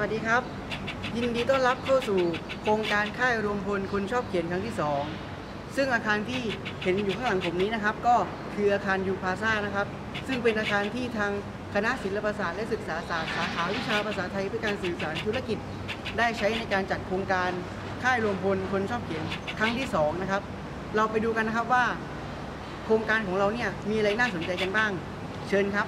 วัสดีครับ ยินดีต้อนรับเข้าสู่โครงการค่ายรวมพลคนชอบเขียนครั้งที่ 2 ซึ่งอาคารที่เห็นอยู่ข้างหลังผมนี้นะครับ ก็คืออาคารยูพาซ่านะครับ ซึ่งเป็นอาคารที่ทางคณะศิลปศาสตร์และศึกษาศาสตร์สาขาวิชาภาษาไทยเพื่อการสื่อสารธุรกิจ ได้ใช้ในการจัดโครงการค่ายรวมพลคนชอบเขียนครั้งที่สองนะครับ เราไปดูกันนะครับว่า โครงการของเราเนี่ยมีอะไรน่าสนใจกันบ้าง เชิญครับ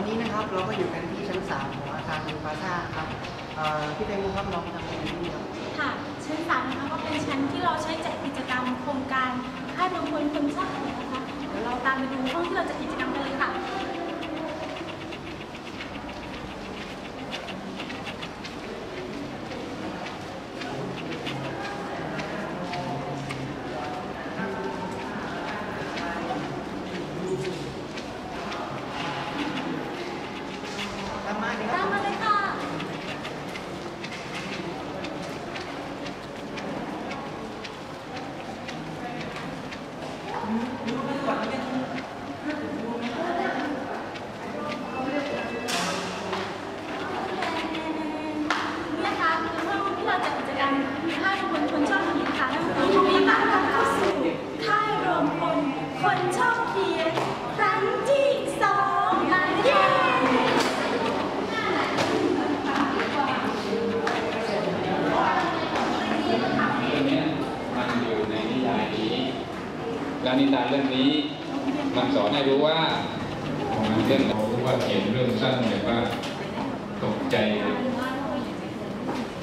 ตอนนี้นะครับเราก็อยู่กันที่ชั้นสามของอาคารยูพาซ่าครับพี่แตงโมครับเราทำอะไรอยู่ที่นี่ครับค่ะชั้นสามนะคะก็เป็นชั้นที่เราใช้จัดกิจกรรมโครงการค่ายรวมพลคนชอบเขียนนะคะเดี๋ยวเราตามไปดูห้องที่เราจัดกิจกรรมกันเลยค่ะ ตามมาเลยค ตา รั ม บ มาเลยค่ะ นี่นะคะคือห้องที่เราจัดกิจกรรมค่ายรวมพลคนชอบเขียนค่ะแล้ววันนี้มีต้อนรับเข้าสู่ค่ายรวมพลคนชอบเขียนครั้งที่สองเย้ เรื่องเนี้ยมันอยู่ในนิยายนี้แล้วนิทานเรื่องนี้ มันสอนให้รู้ว่ามันเรื่องเรารู้ว่าเขียนเรื่องสั้นแบบว่าตกใจ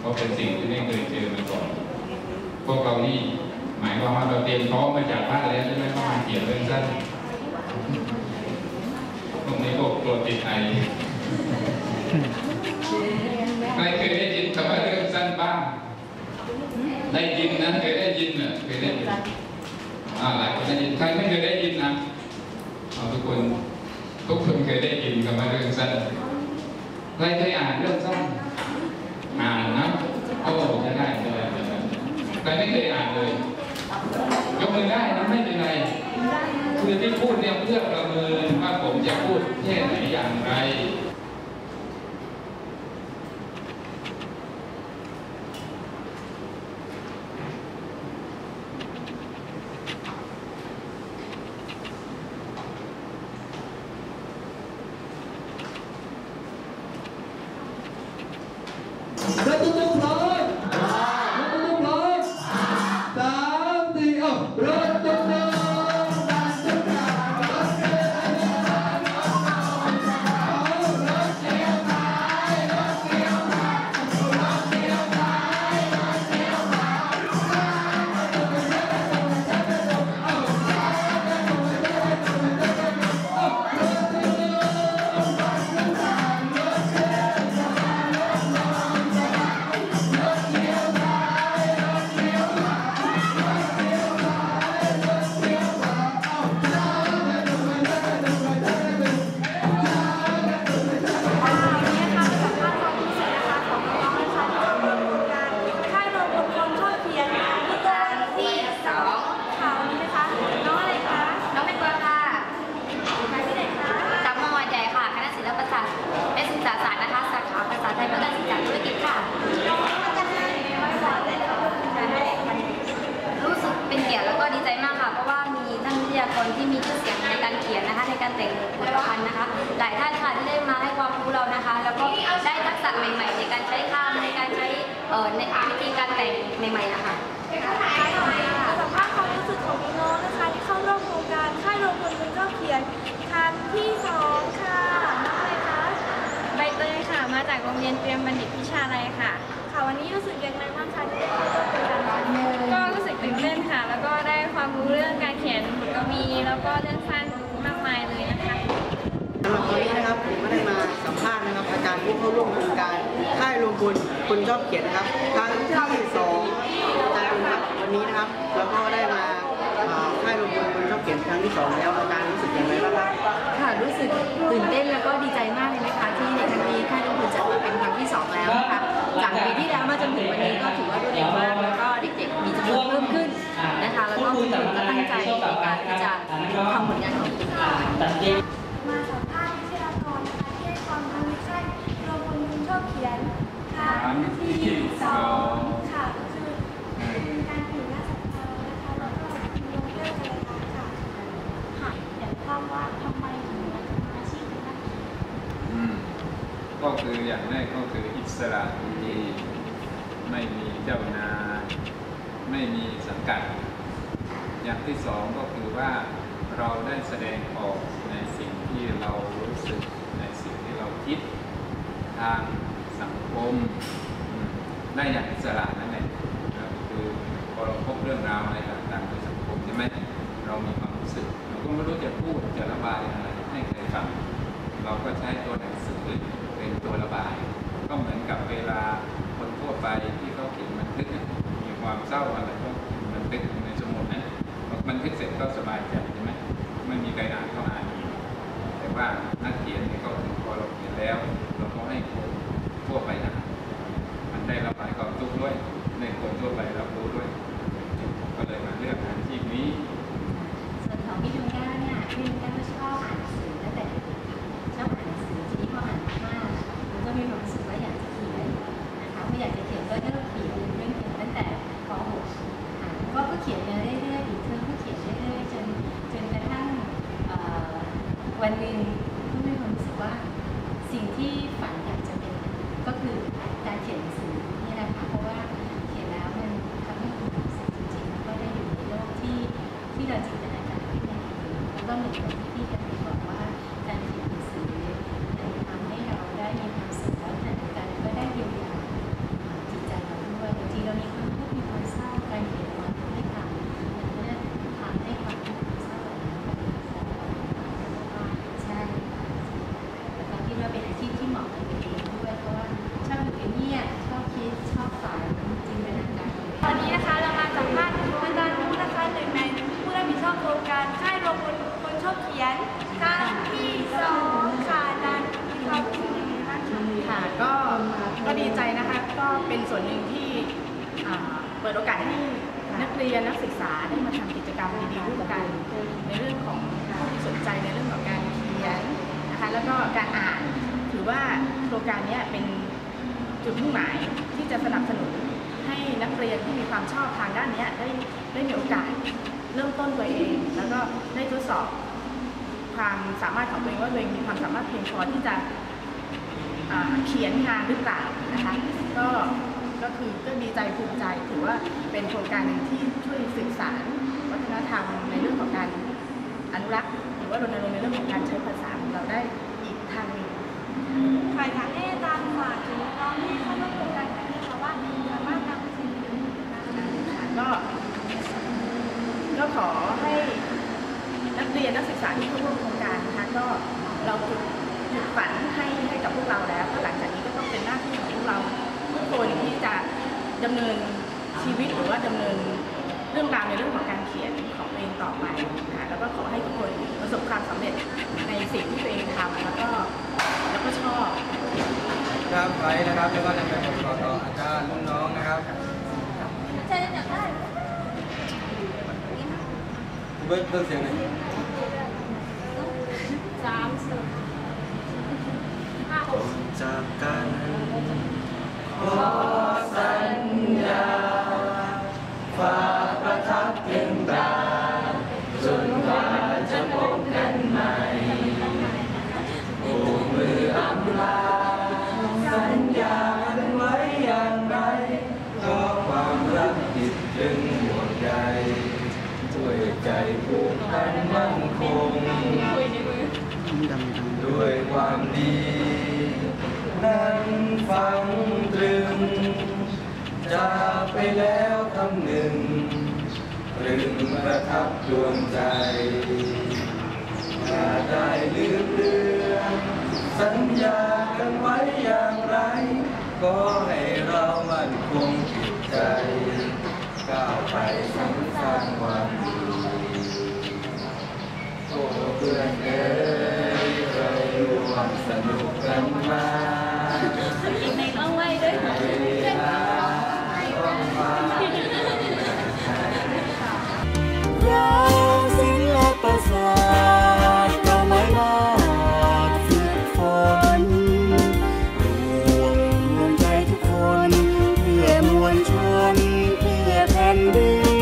เพราะเป็นสิ่งที่ไม่เคยเจอมาก่อน พวกเรานี่หมายความว่าเราเตรียมพร้อมมาจากบ้านแล้วใช่ไหมว่ามาเขียนเรื่องสั้นพวกนี้พวกตัวติดไอใครเคยได้ยินคำว่าเรื่องสั้นบ้าง ได้ยินนะเคยได้ยินเหรอเคยได้ยินอ่าหลายคนได้ยินใครไม่เคยได้ยินนะ คนทุกคนเคยได้ยินคำว่าเรื่องสั้นใครเคยอ่านเรื่องสั้นอ่านนะโอ้จะได้จะได้จะได้ใครไม่เคยอ่านเลย ยกมือได้นะไม่เป็นไรคือที่พูดเนี่ยเพื่อประเมินว่าผมจะพูดแค่ไหนอย่างไร การแต่งบทประพันธ์นะคะ หลายท่านค่ะที่ได้มาให้ความรู้เรานะคะ แล้วก็ได้ทักษะใหม่ ๆ ในการใช้คำในการใช้ในวิธีการแต่งใหม่ ๆ นะคะสัมภาษณ์ความรู้สึกของน้องนะคะ ที่เข้าร่วมโครงการค่ายโรวมพลคนชอบเขียนครั้งที่สองค่ะน้องอะไรคะใบเตยค่ะ มาจากโรงเรียนเตรียมบัณฑิตพิชาลัยค่ะ ค่ะวันนี้รู้สึกยังไงบ้างคะที่ได้เข้าร่วมโครงการรั้งนี้ก็รู้สึกตื่นเต้นค่ะ แล้วก็ได้ความรู้เรื่องการเขียนบทกวีแล้วก็เรื่องสั้นายเลยนะคะสำหรับตอนนี้นะครับผมก็ได้มาสัมภาษณ์นะครับอาจารย์ผู้เข้าร่วมโครงการค่ายรวมพลคนชอบเขียนนะครับครั้งที่สองอาจารย์คุณครับวันนี้นะครับเราก็ได้มาค่ายรวมพลคนชอบเขียนครั้งที่สองแล้วอาจารย์รู้สึกอย่างไรบ้างครับค่ะรู้สึกตื่นเต้นแล้วก็ดีใจมากเลยนะคะที่ในครั้งนี้ค่ายลูกคุณจัดมาเป็นครั้งที่สองแล้วนะคะจากปีที่แล้วมาจนถึงวันนี้ก็ถือ ว่ารวดเร็วมากแล้วก็เด็กๆมีจำนวนเพิ่มขึ้นนะคะแล้วก็คุณตั้งใจในการที่จะมาสัมภาษณ์วิทยากรนะคะที่ให้ความรู้ในค่ายรวมพลคนชอบเขียนครั้งที่สองค่ะก็คือเป็นการเขียนหน้าสัปดาห์นะคะแล้วก็มีเรื่องอะไรค่ะค่ะอยากทราบว่าทำไมถึงมาทำอาชีพเป็นนักเขียนอืมก็คืออย่างแรกก็คืออิสระดีไม่มีเจ้านายไม่มีสังกัด อย่างที่สองก็คือว่าเราได้แสดงออกในสิ่งที่เรารู้สึกในสิ่งที่เราคิดทางสังคมได้อย่างอิสระนั่นแหละคือพอเราพบเรื่องราวอะไรต่างๆในสังคมใช่ไหมเรามีความรู้สึก เราก็ไม่รู้จะพูดจะระบายอะไรให้ใครฟังเราก็ใช้ตัวหนังสือเป็นตัวระบาย ก็เหมือนกับเวลาคนทั่วไปที่เขาเขียนบันทึกเนี่ยมีความเศร้าอะไรก็บันทึกมุด บันทึกเสร็จก็สบายใจ เป็นส่วนหนึ่งที่เปิดโอกาสให้นักเรียนนักศึกษาได้มาทำกิจกรรมดีๆร่วมกัน ในเรื่องของผู้ที่สนใจในเรื่องของการเขียนนะคะแล้วก็การอ่านถือว่าโครงการนี้เป็นจุดมุ่งหมายที่จะสนับสนุนให้นักเรียนที่มีความชอบทางด้านนี้ได้ได้มีโอกาสเริ่มต้นตัวเอง แล้วก็ได้ทดสอบความสามารถของตัวเองว่าตัวเองมีความสามารถเพียงพอที่จะเขียนงานหรือเปล่า นะคะก็ก็คือก็ดีใจภูมิใจถือว่าเป็นโครงการหนึ่งที่ช่วยสื่อสารวัฒนธรรมในเรื่องของการอนุรักษ์ หรือว่ารณรงค์ในเรื่องของการใช้ภาษาของเราได้อีกทางหนึ่งฝ่ายทางเออาจารย์ฝาถึงน้องที่เข้าร่วมโครงการนี้ค่ะว่าสามารถนำไปใช้ประโยชน์ได้ค่ะก็ก็ขอให้นักเรียนนักศึกษาที่เข้าร่วมโครงการนะคะก็เราจุด ฝันให้ให้กับพวกเราแล้วก็หลังจากนี้ก็ต้องเป็นหน้าที่ของพวกเราทุกคนที่จะดำเนินชีวิตหรือว่าดำเนินเรื่องราวในเรื่องของการเขียนของตัวเองต่อไปนะคะแล้วก็ขอให้ทุกคนประสบความสำเร็จในสิ่งที่ตัวเองทำแล้วก็แล้วก็ชอบครับไว้นะครับแล้วก็จะเป็นบทต่อต่ออาจารย์รุ่นน้องนะครับใช่จับได้เบิร์ดเบิร์ดเสียงหน่อยสามสี่ห้าหกจากกันขอสัญญาฝากประทับเพียงตาจนกว่าจะพบกันใหม่โอ้มืออำลาสัญญากันไว้อย่างไรก็ความรักติดจึงห่วงใยด้วยใจผูกพันมั่นคงด้วยความดี นั้นฟังตรึงจากไปแล้วคำหนึ่งตรึงประทับดวงใจอย่าได้ลืมเลือนสัญญากันไว้อย่างไร ก็ให้เรามันคงจิตใจ ก้าวไปสรรสร้างความดีโอ้เพื่อนเอ๋ยเคยร่วมสนุกกันมา